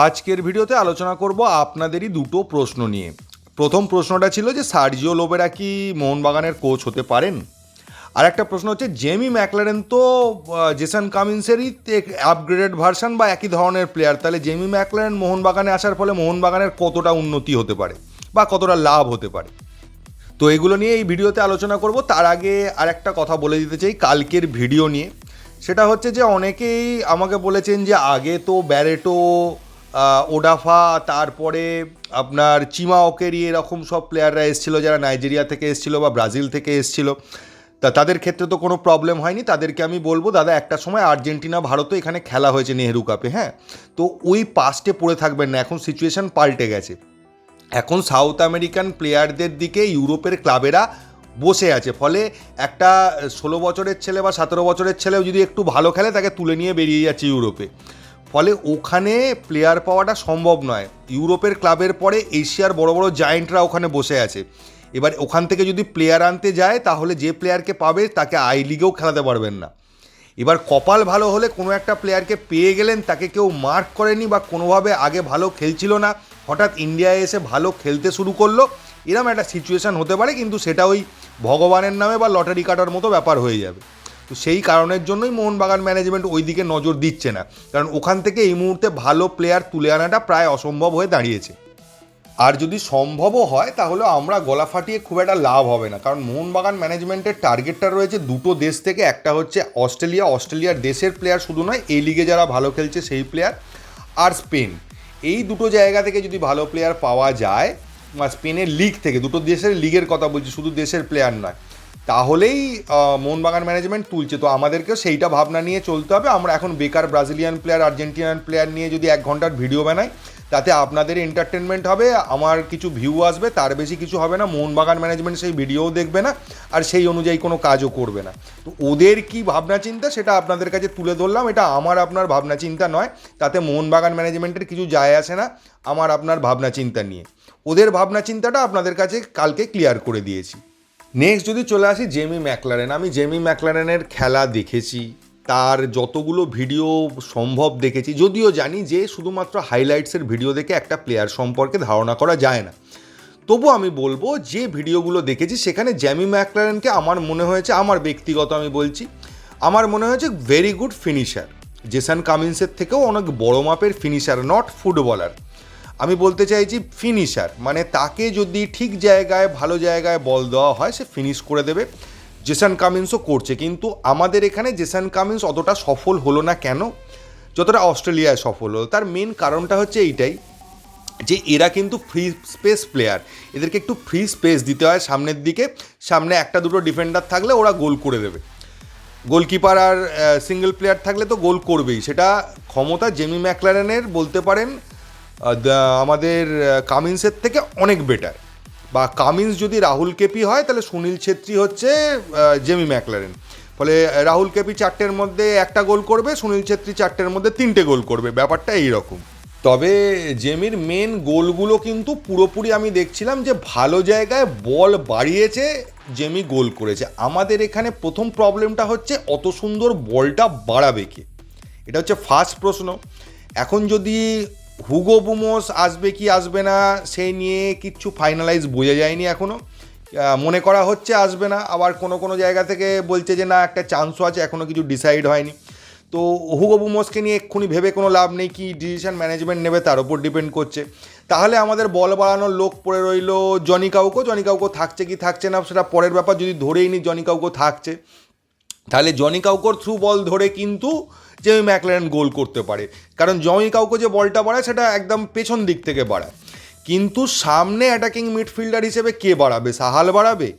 আজকের ভিডিওতে আলোচনা করব আপনাদেরই দুটো প্রশ্ন নিয়ে। প্রথম প্রশ্নটা ছিল যে, সার্জিও লোবেরা কি মোহনবাগানের কোচ হতে পারেন? আর একটা প্রশ্ন হচ্ছে, জেমি ম্যাকলারেন তো জেসন কামিন্সেরই আপগ্রেডেড ভার্সন বা একই ধরনের প্লেয়ার তাহলে জেমি ম্যাকলারেন মোহনবাগানে আসার ফলে মোহনবাগানের কতটা উন্নতি হতে পারে বা কতটা লাভ হতে পারে? তো এগুলো নিয়ে এই ভিডিওতে আলোচনা করব। তার আগে আর একটা কথা বলে দিতে চাই কালকের ভিডিও নিয়ে। সেটা হচ্ছে যে, অনেকেই আমাকে বলেছেন যে, আগে তো ব্যারেটো ওডাফা, তারপরে আপনার চিমা ওকেরি, এরকম সব প্লেয়াররা এসেছিল যারা নাইজেরিয়া থেকে এসেছিল বা ব্রাজিল থেকে এসেছিল। তা তাদের ক্ষেত্রে তো কোনো প্রবলেম হয়নি। তাদেরকে আমি বলব, দাদা, একটা সময় আর্জেন্টিনা, ভারতও এখানে খেলা হয়েছে নেহেরু কাপে হ্যাঁ? তো ওই পাস্টে পড়ে থাকবেন না। এখন সিচুয়েশন পাল্টে গেছে। এখন সাউথ আমেরিকান প্লেয়ারদের দিকে ইউরোপের ক্লাবেরা বসে আছে। ফলে একটা ষোলো বছরের ছেলে বা সতেরো বছরের ছেলেও যদি একটু ভালো খেলে, তাকে তুলে নিয়ে বেরিয়ে যাচ্ছে ইউরোপে। ফলে ওখানে প্লেয়ার পাওয়াটা সম্ভব নয়। ইউরোপের ক্লাবের পরে এশিয়ার বড় বড় জায়েন্টরা ওখানে বসে আছে। এবার ওখান থেকে যদি প্লেয়ার আনতে যায়, তাহলে যে প্লেয়ারকে পাবে, তাকে আই লিগেও খেলাতে পারবেন না। এবার কপাল ভালো হলে কোনো একটা প্লেয়ারকে পেয়ে গেলেন, তাকে কেউ মার্ক করেনি বা কোনোভাবে আগে ভালো খেলছিল না, হঠাৎ ইন্ডিয়ায় এসে ভালো খেলতে শুরু করল, এরম একটা সিচুয়েশান হতে পারে, কিন্তু সেটা ওই ভগবানের নামে বা লটারি কাটার মতো ব্যাপার হয়ে যাবে। তো সেই কারণের জন্যই মোহনবাগান ম্যানেজমেন্ট ওই দিকে নজর দিচ্ছে না। কারণ ওখান থেকে এই মুহূর্তে ভালো প্লেয়ার তুলে আনাটা প্রায় অসম্ভব হয়ে দাঁড়িয়েছে। আর যদি সম্ভবও হয়, তাহলে আমরা গলা ফাটিয়ে খুব একটা লাভ হবে না। কারণ মোহনবাগান ম্যানেজমেন্টের টার্গেটটা রয়েছে দুটো দেশ থেকে। একটা হচ্ছে অস্ট্রেলিয়া। অস্ট্রেলিয়ার দেশের প্লেয়ার শুধু নয়, এই লিগে যারা ভালো খেলছে সেই প্লেয়ার আর স্পেন। এই দুটো জায়গা থেকে যদি ভালো প্লেয়ার পাওয়া যায় বা স্পেনের লিগ থেকে, দুটো দেশের লিগের কথা বলছি, শুধু দেশের প্লেয়ার নয়। তাহলেই মোহনবাগান ম্যানেজমেন্ট তুলছে। তো আমাদেরকেও সেইটা ভাবনা নিয়ে চলতে হবে। আমরা এখন বেকার ব্রাজিলিয়ান প্লেয়ার আর্জেন্টিনান প্লেয়ার নিয়ে যদি এক ঘণ্টার ভিডিও বানাই, তাতে আপনাদের এন্টারটেনমেন্ট হবে, আমার কিছু ভিউ আসবে, তার বেশি কিছু হবে না। মোহনবাগান ম্যানেজমেন্ট সেই ভিডিওও দেখবে না, আর সেই অনুযায়ী কোনো কাজও করবে না। তো ওদের কি ভাবনা চিন্তা, সেটা আপনাদের কাছে তুলে ধরলাম। এটা আমার আপনার ভাবনা চিন্তা নয়। তাতে মোহনবাগান ম্যানেজমেন্টের কিছু যায় আসে না, আমার আপনার ভাবনা চিন্তা নিয়ে। ওদের ভাবনা চিন্তাটা আপনাদের কাছে কালকে ক্লিয়ার করে দিয়েছি। নেক্সট যদি চলে আসি জেমি ম্যাকলারেন আমি জেমি ম্যাকলারেনের খেলা দেখেছি, তার যতগুলো ভিডিও সম্ভব দেখেছি, যদিও জানি যে শুধুমাত্র হাইলাইটসের ভিডিও দেখে একটা প্লেয়ার সম্পর্কে ধারণা করা যায় না। তবু আমি বলব, যে ভিডিওগুলো দেখেছি, সেখানে জ্যামি ম্যাকলারেনকে আমার মনে হয়েছে, আমার ব্যক্তিগত আমি বলছি, আমার মনে হয়েছে ভেরি গুড ফিনিশার জেসান কামিন্সের থেকেও অনেক বড় মাপের ফিনিশার নট ফুটবলার আমি বলতে চাইছি ফিনিশার মানে তাকে যদি ঠিক জায়গায়, ভালো জায়গায় বল দেওয়া হয়, সে ফিনিশ করে দেবে। জেসান কামিন্সও করছে, কিন্তু আমাদের এখানে জেসান কামিন্স অতটা সফল হলো না কেন? যতটা অস্ট্রেলিয়ায় সফল হলো। তার মেন কারণটা হচ্ছে এইটাই যে এরা কিন্তু ফ্রি স্পেস প্লেয়ার এদেরকে একটু ফ্রি স্পেস দিতে হয় সামনের দিকে। সামনে একটা দুটো ডিফেন্ডার থাকলে ওরা গোল করে দেবে। গোলকিপার আর সিঙ্গেল প্লেয়ার থাকলে তো গোল করবেই। সেটা ক্ষমতা জেমি ম্যাকলারেনের, বলতে পারেন আমাদের কামিন্সের থেকে অনেক বেটার বা কামিন্স যদি রাহুল কেপি হয়, তাহলে সুনীল ছেত্রী হচ্ছে জেমি ম্যাকলারেন ফলে রাহুল কেপি চারটের মধ্যে একটা গোল করবে, সুনীল ছেত্রী চারটের মধ্যে তিনটে গোল করবে। ব্যাপারটা এইরকম। তবে জেমির মেন গোলগুলো কিন্তু পুরোপুরি আমি দেখছিলাম যে ভালো জায়গায় বল বাড়িয়েছে জেমি গোল করেছে। আমাদের এখানে প্রথম প্রবলেমটা হচ্ছে, অত সুন্দর বলটা বাড়াবে কে? এটা হচ্ছে ফার্স্ট প্রশ্ন। এখন যদি হুগো বুমোস আসবে কি আসবে না, সেই নিয়ে কিচ্ছু ফাইনালাইজ বোঝা যায়নি এখনও মনে করা হচ্ছে আসবে না, আবার কোনো কোনো জায়গা থেকে বলছে যে না, একটা চান্সও আছে এখনও কিছু ডিসাইড হয়নি। তো হুগো বুমোসকে নিয়ে এক্ষুনি ভেবে কোনো লাভ নেই, কি ডিসিশন ম্যানেজমেন্ট নেবে তার উপর ডিপেন্ড করছে। তাহলে আমাদের বল বাড়ানোর লোক পড়ে রইল জনি কাউকো জনি কাউকো থাকছে কি থাকছে না, সেটা পরের ব্যাপার, যদি ধরেই নি জনি কাউকো থাকছে। তাহলে জনি কাউকোর থ্রু বল ধরে কিন্তু জেমি ম্যাকলারেন গোল করতে পারে। কারণ জনি কাউকো যে বলটা বাড়ায়, সেটা একদম পেছন দিক থেকে বাড়ায়। কিন্তু সামনে অ্যাটাকিং মিডফিল্ডার হিসেবে কে বাড়াবে? সাহাল বাড়াবে?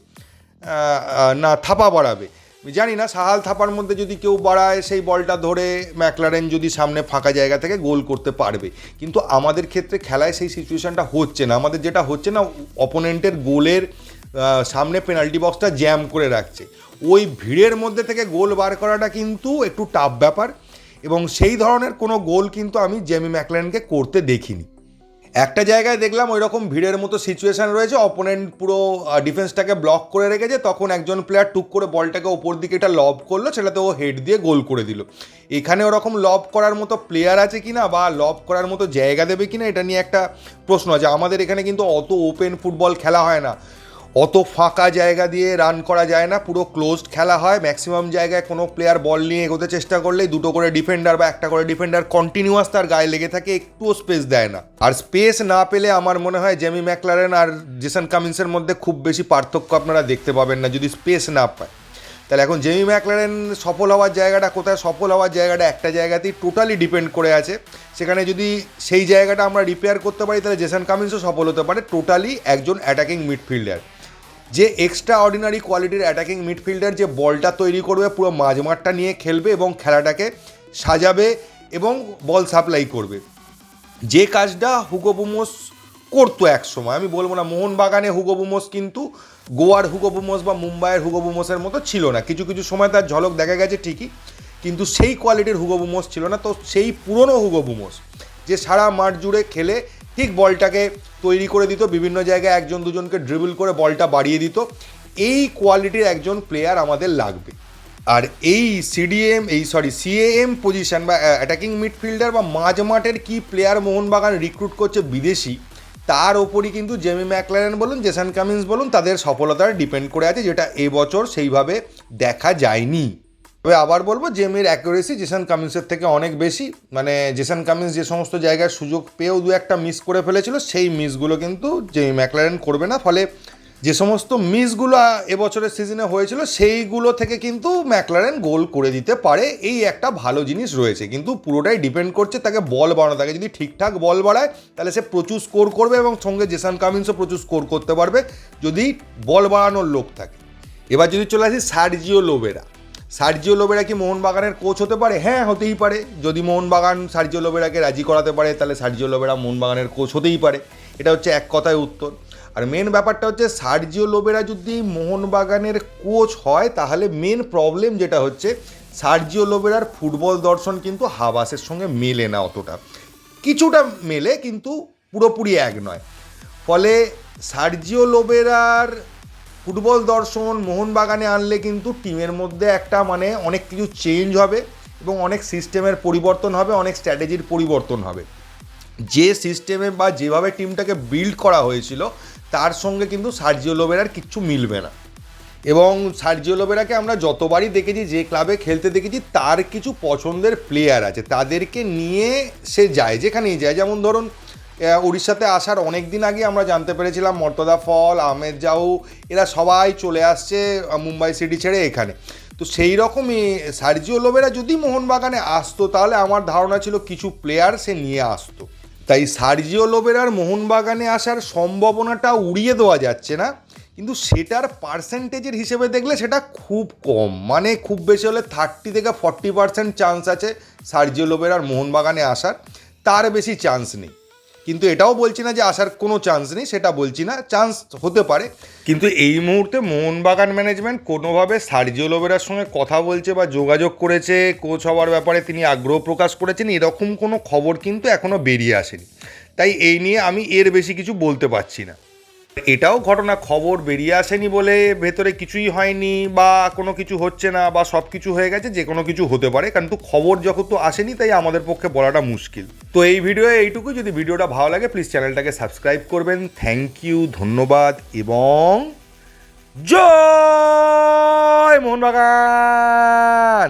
না, থাপা বাড়াবে। জানি না, সাহাল থাপার মধ্যে যদি কেউ বাড়ায়, সেই বলটা ধরে ম্যাকলারেন যদি সামনে ফাঁকা জায়গা থেকে গোল করতে পারবে। কিন্তু আমাদের ক্ষেত্রে খেলায় সেই সিচুয়েশানটা হচ্ছে না। আমাদের যেটা হচ্ছে না অপোনেন্টের গোলের সামনে পেনাল্টি বক্সটা জ্যাম করে রাখছে। ওই ভিড়ের মধ্যে থেকে গোল বার করাটা কিন্তু একটু টাফ ব্যাপার এবং সেই ধরনের কোনো গোল কিন্তু আমি জেমি ম্যাকল্যান্ডকে করতে দেখিনি। একটা জায়গায় দেখলাম ওই রকম ভিড়ের মতো সিচুয়েশন রয়েছে অপোনেন্ট পুরো ডিফেন্সটাকে ব্লক করে রেখেছে, তখন একজন প্লেয়ার টুক করে বলটাকে ওপর দিকে এটা লব করল, সেটাতে ও হেড দিয়ে গোল করে দিল। এখানে ওরকম লব করার মতো প্লেয়ার আছে কি না বা লব করার মতো জায়গা দেবে কিনা, এটা নিয়ে একটা প্রশ্ন আছে। আমাদের এখানে কিন্তু অত ওপেন ফুটবল খেলা হয় না। অত ফাঁকা জায়গা দিয়ে রান করা যায় না, পুরো ক্লোজড খেলা হয় ম্যাক্সিমাম জায়গায় কোনো প্লেয়ার বল নিয়ে এগোতে চেষ্টা করলেই দুটো করে ডিফেন্ডার বা একটা করে ডিফেন্ডার কন্টিনিউয়াস তার গায়ে লেগে থাকে, একটুও স্পেস দেয় না। আর স্পেস না পেলে আমার মনে হয় জেমি ম্যাকলারেন আর জেসন কামিন্সের মধ্যে খুব বেশি পার্থক্য আপনারা দেখতে পাবেন না, যদি স্পেস না পায়। তাহলে এখন জেমি ম্যাকলারেন সফল হওয়ার জায়গাটা কোথায়? সফল হওয়ার জায়গাটা একটা জায়গাতেই টোটালি ডিপেন্ড করে আছে। সেখানে যদি সেই জায়গাটা আমরা রিপেয়ার করতে পারি, তাহলে জেসন কামিন্সও সফল হতে পারে টোটালি একজন অ্যাটাকিং মিডফিল্ডার যে এক্সট্রা অর্ডিনারি কোয়ালিটির অ্যাটাকিং মিডফিল্ডার যে বলটা তৈরি করবে, পুরো মাঝমাঠটা নিয়ে খেলবে এবং খেলাটাকে সাজাবে এবং বল সাপ্লাই করবে। যে কাজটা হুগো বুমোস করতো এক সময়, আমি বলব না মোহনবাগানে হুগো বুমোস কিন্তু গোয়ার হুগো বুমোস বা মুম্বাইয়ের হুগো বুমোসের মতো ছিল না। কিছু কিছু সময় তার ঝলক দেখা গেছে ঠিকই, কিন্তু সেই কোয়ালিটির হুগো বুমোস ছিল না। তো সেই পুরনো হুগো বুমোস, যে সারা মাঠ জুড়ে খেলে ঠিক বলটাকে তৈরি করে দিত, বিভিন্ন জায়গায় একজন দুজনকে ড্রিবল করে বলটা বাড়িয়ে দিত। এই কোয়ালিটির একজন প্লেয়ার আমাদের লাগবে। আর এই সিডিএম এই সরি সিএএম পজিশন বা অ্যাটাকিং মিডফিল্ডার বা মাঝ মাঠের কী প্লেয়ার মোহনবাগান রিক্রুট করছে বিদেশি, তার ওপরই কিন্তু জেমি ম্যাকলারেন বলুন জেসান কামিন্স বলুন, তাদের সফলতার ডিপেন্ড করে আছে, যেটা এবছর সেইভাবে দেখা যায়নি। তবে আবার বলব জেমির অ্যাকুরেসি জেসান কামিন্সের থেকে অনেক বেশি। মানে জেসান কামিন্স যে সমস্ত জায়গায় সুযোগ পেয়েও দু একটা মিস করে ফেলেছিল, সেই মিসগুলো কিন্তু জেমি ম্যাকলারেন করবে না। ফলে যে সমস্ত মিসগুলো এবছরের সিজনে হয়েছিল, সেইগুলো থেকে কিন্তু ম্যাকলারেন গোল করে দিতে পারে। এই একটা ভালো জিনিস রয়েছে। কিন্তু পুরোটাই ডিপেন্ড করছে তাকে বল বাড়ানো। তাকে যদি ঠিকঠাক বল বাড়ায়, তাহলে সে প্রচুর স্কোর করবে এবং সঙ্গে জেসান কামিন্সও প্রচুর স্কোর করতে পারবে, যদি বল বাড়ানোর লোক থাকে। এবার যদি চলে আসি সার্জিও লোবেরা সার্জিও লোবেরা কি মোহনবাগানের কোচ হতে পারে? হ্যাঁ হতেই পারে। যদি মোহনবাগান সার্জিও লোবেরাকে রাজি করাতে পারে, তাহলে সার্জিও লোবেরা মোহনবাগানের কোচ হতেই পারে। এটা হচ্ছে এক কথায় উত্তর। আর মেন ব্যাপারটা হচ্ছে, সার্জিও লোবেরা যদি মোহনবাগানের কোচ হয়, তাহলে মেন প্রবলেম যেটা হচ্ছে, সার্জিও লোবেরার ফুটবল দর্শন কিন্তু হাবাসের সঙ্গে মেলে না অতটা। কিছুটা মেলে, কিন্তু পুরোপুরি এক নয়। ফলে সার্জিও লোবেরার ফুটবল দর্শন মোহনবাগানে আনলে কিন্তু টিমের মধ্যে একটা মানে অনেক কিছু চেঞ্জ হবে এবং অনেক সিস্টেমের পরিবর্তন হবে, অনেক স্ট্র্যাটেজির পরিবর্তন হবে। যে সিস্টেমে বা যেভাবে টিমটাকে বিল্ড করা হয়েছিল, তার সঙ্গে কিন্তু সার্জিও লোবেরার কিচ্ছু মিলবে না। এবং সার্জিও লোবেরাকে আমরা যতবারই দেখেছি, যে ক্লাবে খেলতে দেখেছি, তার কিছু পছন্দের প্লেয়ার আছে। তাদেরকে নিয়ে সে যায়, যেখানেই যায়। যেমন ধরুন উড়িষ্যাতে আসার অনেক দিন আগে আমরা জানতে পেরেছিলাম, মর্তদা ফল, আহমেদ জাউ এরা সবাই চলে আসছে মুম্বাই সিটি ছেড়ে এখানে। তো সেই রকমই সার্জিও লোবেরা যদি মোহনবাগানে আসতো, তাহলে আমার ধারণা ছিল কিছু প্লেয়ার সে নিয়ে আসতো। তাই সার্জিও লোবেরার মোহনবাগানে আসার সম্ভাবনাটা উড়িয়ে দেওয়া যাচ্ছে না, কিন্তু সেটার পার্সেন্টেজের হিসেবে দেখলে সেটা খুব কম। মানে খুব বেশি হলে থার্টি থেকে ফর্টি পার্সেন্ট চান্স আছে সার্জিও লোবেরার মোহনবাগানে আসার, তার বেশি চান্স নেই। কিন্তু এটাও বলছি না যে আসার কোনো চান্স নেই, সেটা বলছি না। চান্স হতে পারে। কিন্তু এই মুহূর্তে মোহনবাগান ম্যানেজমেন্ট কোনোভাবে সার্জিও লোবেরার সঙ্গে কথা বলছে বা যোগাযোগ করেছে কোচ হওয়ার ব্যাপারে তিনি আগ্রহ প্রকাশ করেছেন, এরকম কোনো খবর কিন্তু এখনও বেরিয়ে আসেনি। তাই এই নিয়ে আমি এর বেশি কিছু বলতে পারছি না। এটাও ঘটনা, খবর বেরিয়ে আসেনি বলে ভেতরে কিছুই হয়নি বা কোনো কিছু হচ্ছে না বা সব কিছু হয়ে গেছে, যে কোনো কিছু হতে পারে। কিন্তু খবর যখন তো আসেনি, তাই আমাদের পক্ষে বলাটা মুশকিল। তো এই ভিডিও এইটুকু। যদি ভিডিওটা ভালো লাগে প্লিজ চ্যানেলটাকে সাবস্ক্রাইব করবেন। থ্যাংক ইউ ধন্যবাদ, এবং জয় মোহনবাগান!